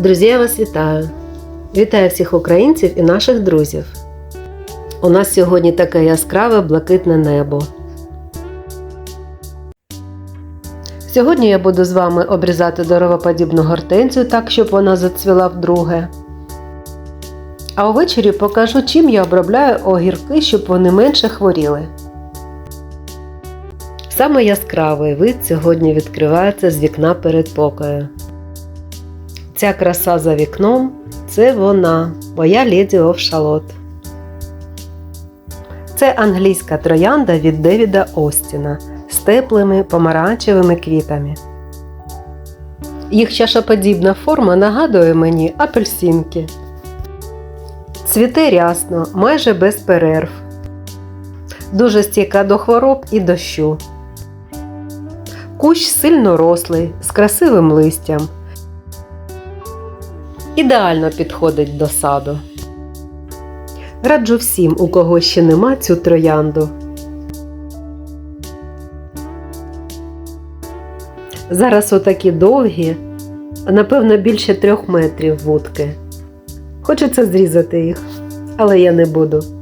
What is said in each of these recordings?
Друзі, я вас вітаю! Вітаю всіх українців і наших друзів. У нас сьогодні таке яскраве блакитне небо. Сьогодні я буду з вами обрізати деревоподібну гортензію так, щоб вона зацвіла вдруге. А увечері покажу, чим я обробляю огірки, щоб вони менше хворіли. Саме яскравий вид сьогодні відкривається з вікна передпокою. Ця краса за вікном це вона, моя леді Овшалот. Це англійська троянда від Девіда Остіна з теплими помаранчевими квітами. Їх чашоподібна форма нагадує мені апельсинки. Цвіте рясно, майже без перерв. Дуже стійка до хвороб і дощу. Кущ сильно рослий, з красивим листям. Ідеально підходить до саду. Раджу всім, у кого ще нема цю троянду. Зараз отакі довгі, напевно, більше трьох метрів вудки. Хочеться зрізати їх, але я не буду.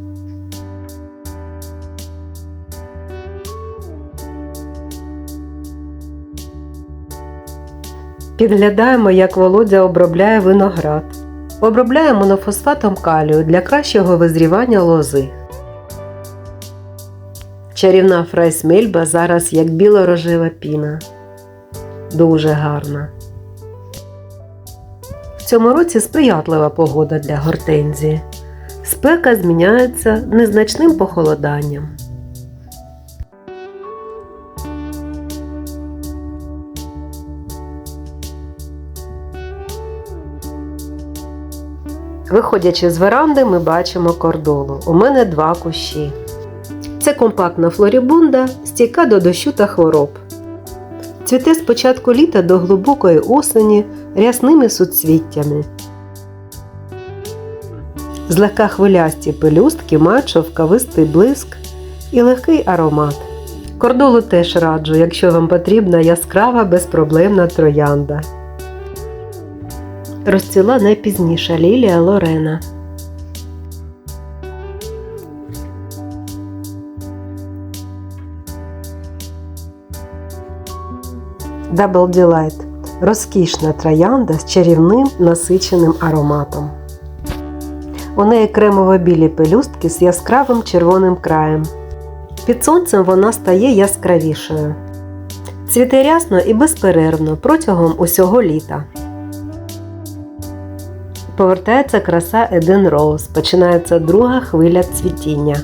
Підглядаємо, як Володя обробляє виноград. Обробляє монофосфатом калію для кращого визрівання лози. Чарівна фрайсмельба зараз як біло-рожева піна. Дуже гарна. В цьому році сприятлива погода для гортензії. Спека зміняється незначним похолоданням. Виходячи з веранди, ми бачимо кордолу. У мене два кущі. Це компактна флорібунда, стійка до дощу та хвороб. Цвіте з початку літа до глибокої осені рясними суцвіттями. Злегка хвилясті пелюстки мають шовковистий блиск і легкий аромат. Кордолу теж раджу, якщо вам потрібна яскрава безпроблемна троянда. Розцвіла найпізніша лілія Лорена. Double Delight – розкішна троянда з чарівним насиченим ароматом. У неї кремово-білі пелюстки з яскравим червоним краєм. Під сонцем вона стає яскравішою. Цвіте рясно і безперервно протягом усього літа. Повертається краса Eden Rose. Починається друга хвиля цвітіння.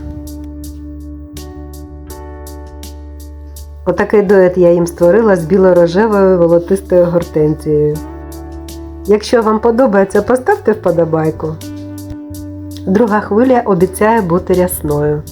Отакий дует я їм створила з біло-рожевою волотистою гортензією. Якщо вам подобається, поставте вподобайку. Друга хвиля обіцяє бути рясною.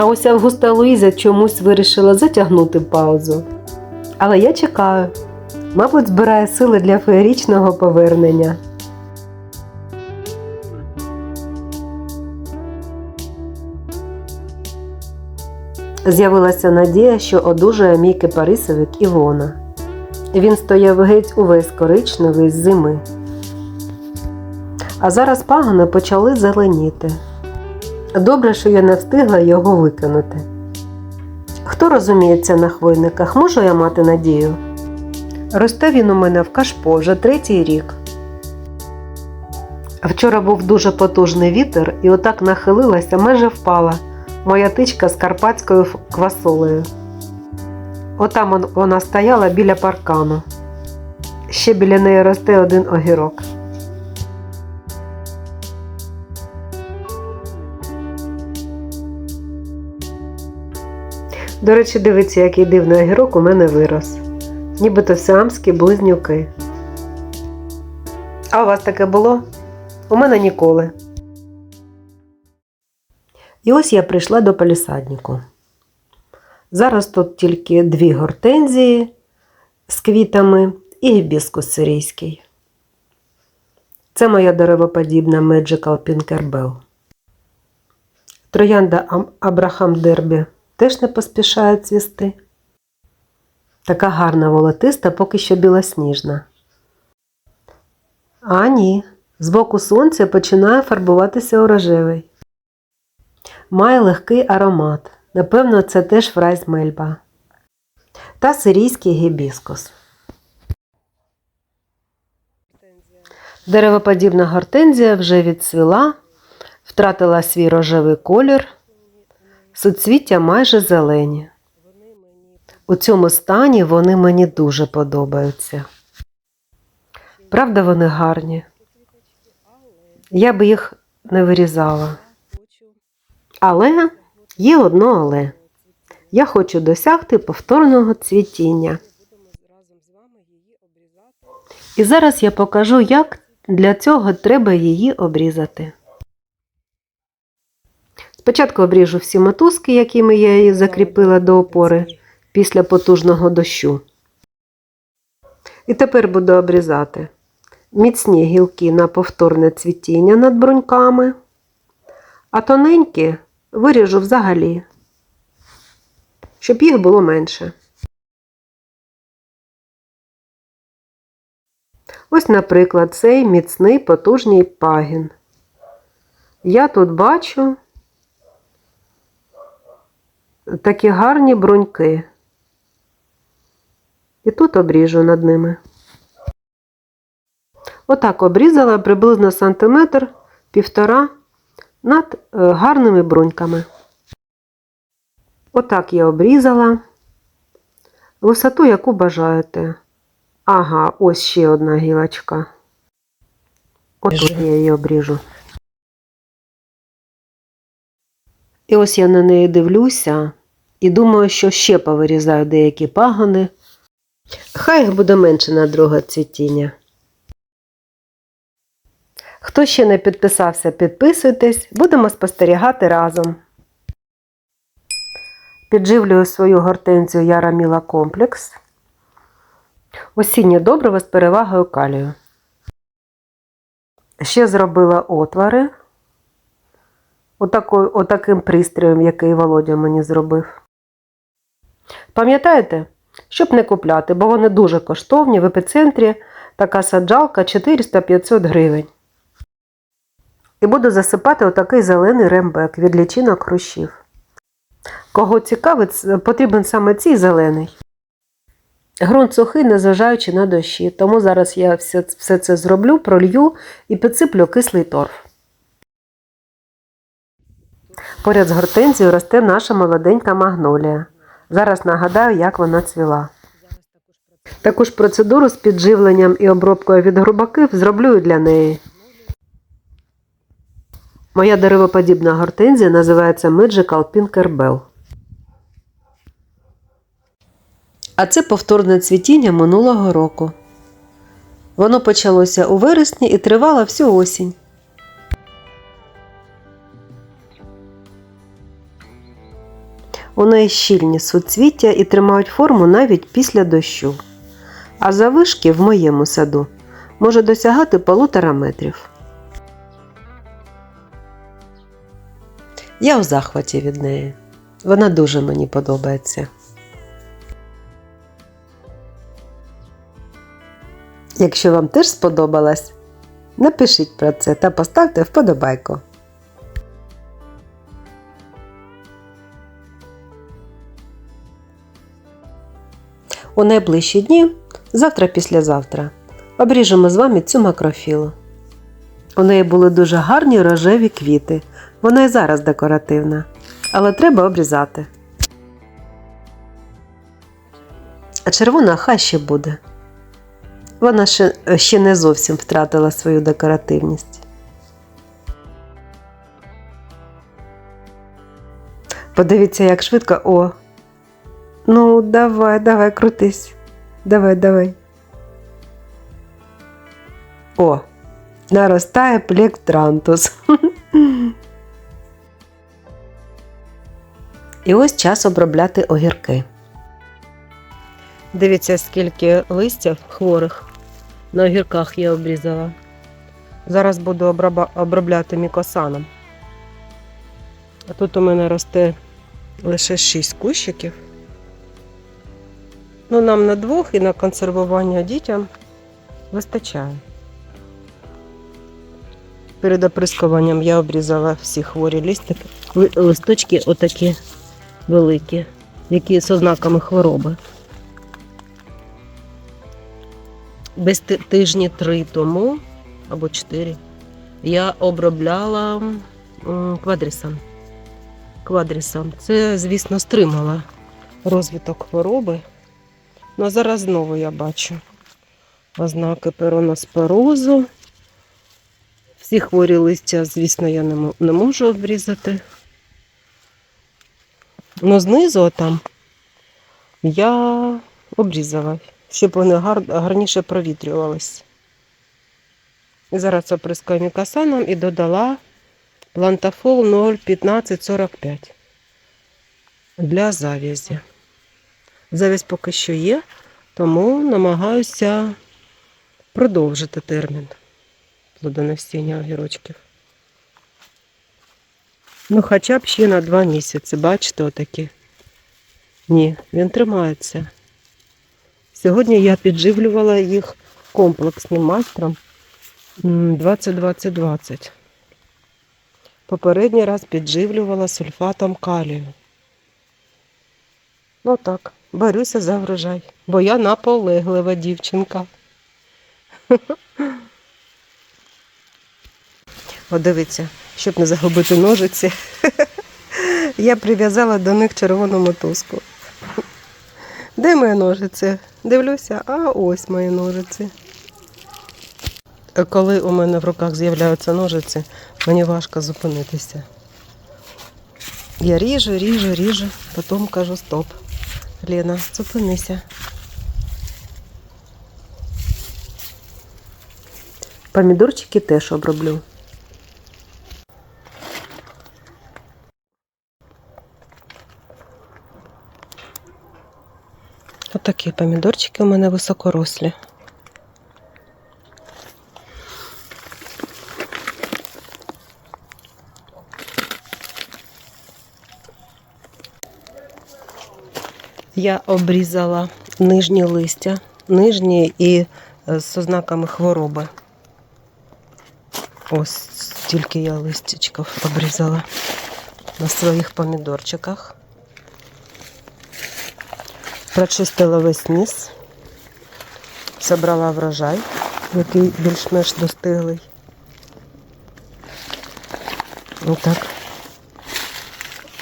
А ось Августа Луїза чомусь вирішила затягнути паузу. Але я чекаю. Мабуть, збирає сили для феєрічного повернення. З'явилася надія, що одужає мій кипарисовик Івона. Він стояв геть увесь коричневий з зими. А зараз пагони почали зеленіти. Добре, що я не встигла його викинути. Хто розуміється на хвойниках, можу я мати надію? Росте він у мене в кашпо вже третій рік. Вчора був дуже потужний вітер і отак нахилилася, майже впала моя тичка з карпатською квасолею. Отам вона стояла біля паркану. Ще біля неї росте один огірок. До речі, дивіться, який дивний огірок у мене вирос. Нібито сіамські близнюки. А у вас таке було? У мене ніколи. І ось я прийшла до палісаднику. Зараз тут тільки дві гортензії, з квітами і гібіскус сирійський. Це моя деревоподібна Magical Pinkerbell. Троянда Абрахам Дербі теж не поспішає цвісти. Така гарна волотиста, поки що білосніжна. А ні, збоку сонця починає фарбуватися у рожевий. Має легкий аромат. Напевно, це теж фрайз мельба. Та сирійський гібіскус. Деревоподібна гортензія вже відцвіла, втратила свій рожевий колір, суцвіття майже зелені. У цьому стані вони мені дуже подобаються. Правда, вони гарні. Я би їх не вирізала. Але є одно але. Я хочу досягти повторного цвітіння. І зараз я покажу, як для цього треба її обрізати. Спочатку обріжу всі мотузки, якими я її закріпила до опори після потужного дощу. І тепер буду обрізати міцні гілки на повторне цвітіння над бруньками, а тоненькі виріжу взагалі, щоб їх було менше. Ось, наприклад, цей міцний потужний пагін. Я тут бачу такі гарні бруньки. І тут обріжу над ними. Отак обрізала приблизно сантиметр, півтора над е, гарними бруньками. Отак я обрізала. Висоту, яку бажаєте. Ага, ось ще одна гілочка. Отут я її обріжу. І ось я на неї дивлюся і думаю, що ще повирізаю деякі пагони. Хай їх буде менше на друге цвітіння. Хто ще не підписався, підписуйтесь, будемо спостерігати разом. Підживлюю свою гортензію Яраміла комплекс. Осіннє добриво з перевагою калію. Ще зробила отакою, отаким пристроєм, який Володя мені зробив. Пам'ятаєте, щоб не купляти, бо вони дуже коштовні в епіцентрі така саджалка 400-500 гривень. І буду засипати отакий зелений рембек від лічинок хрущів. Кого цікавить, потрібен саме цей зелений. Грунт сухий, незважаючи на дощі, тому зараз я все, все це зроблю, пролью і підсиплю кислий торф. Поряд з гортензією росте наша молоденька магнолія. Зараз нагадаю, як вона цвіла. Таку ж процедуру з підживленням і обробкою від грубаків зроблю для неї. Моя деревоподібна гортензія називається Magical Pinkerbell. А це повторне цвітіння минулого року. Воно почалося у вересні і тривало всю осінь. У неї щільні суцвіття і тримають форму навіть після дощу. А завишки в моєму саду може досягати полутора метрів. Я у захваті від неї. Вона дуже мені подобається. Якщо вам теж сподобалось, напишіть про це та поставте вподобайку. У найближчі дні, завтра післязавтра, обріжемо з вами цю макрофілу. У неї були дуже гарні рожеві квіти. Вона і зараз декоративна, але треба обрізати. А червона хай ще буде. Вона ще, ще не зовсім втратила свою декоративність. Подивіться, як швидко. О. Ну, давай, давай, крутись. Давай, давай. О, наростає плектрантус. І ось час обробляти огірки. Дивіться, скільки листя хворих на огірках я обрізала. Зараз буду обробляти мікосаном. А тут у мене росте лише 6 кущиків. Ну, нам на двох і на консервування дітям вистачає. Перед оприскуванням я обрізала всі хворі листики. Листочки отакі великі, які з ознаками хвороби. Десь тижні три тому або чотири я обробляла квадрісом. Квадрісом. Це, звісно, стримало розвиток хвороби. Ну, а зараз знову я бачу ознаки пероноспорозу. Всі хворі листя, звісно, я не, можу обрізати. Ну, знизу там я обрізала, щоб вони гар, гарніше провітрювались. Зараз оприскаю мікасаном і додала плантафол 0,1545 для зав'язі. Зав'язь поки що є, тому намагаюся продовжити термін плодоносіння огірочків. Ну, хоча б ще на два місяці, бачите, отакі. Ні, він тримається. Сьогодні я підживлювала їх комплексним майстром 20-20-20. Попередній раз підживлювала сульфатом калію. Ну так, борюся за врожай, бо я наполеглива дівчинка. От дивіться, щоб не загубити ножиці, я прив'язала до них червону мотузку. Де мої ножиці? Дивлюся, а ось мої ножиці. Коли у мене в руках з'являються ножиці, мені важко зупинитися. Я ріжу, ріжу, ріжу, потім кажу стоп. Лена, зупинися. Помідорчики теж оброблю. Отакі помідорчики у мене високорослі. Я обрізала нижні листя, нижні і е, з ознаками хвороби. Ось стільки я листячків обрізала на своїх помідорчиках. Прочистила весь низ, забрала врожай, який більш-менш достиглий. Отак.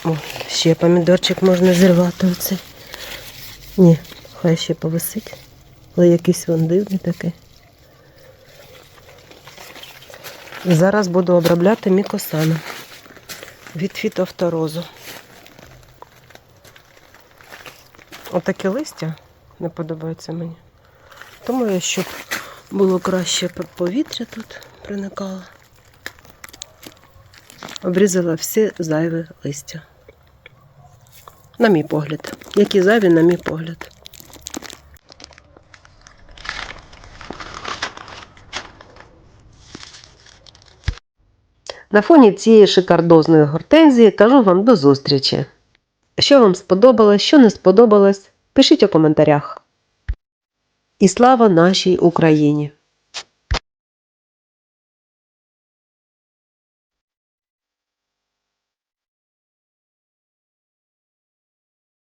О, ще помідорчик можна зірвати оцей. Ні, хай ще повисить. Але якийсь він дивний такий. Зараз буду обробляти мікосаном від фітофторозу. Отакі листя не подобаються мені. Тому я, щоб було краще повітря тут проникало, обрізала всі зайві листя. На мій погляд. Які зайві, на мій погляд. На фоні цієї шикардозної гортензії кажу вам до зустрічі. Що вам сподобалось, що не сподобалось, пишіть у коментарях. І слава нашій Україні!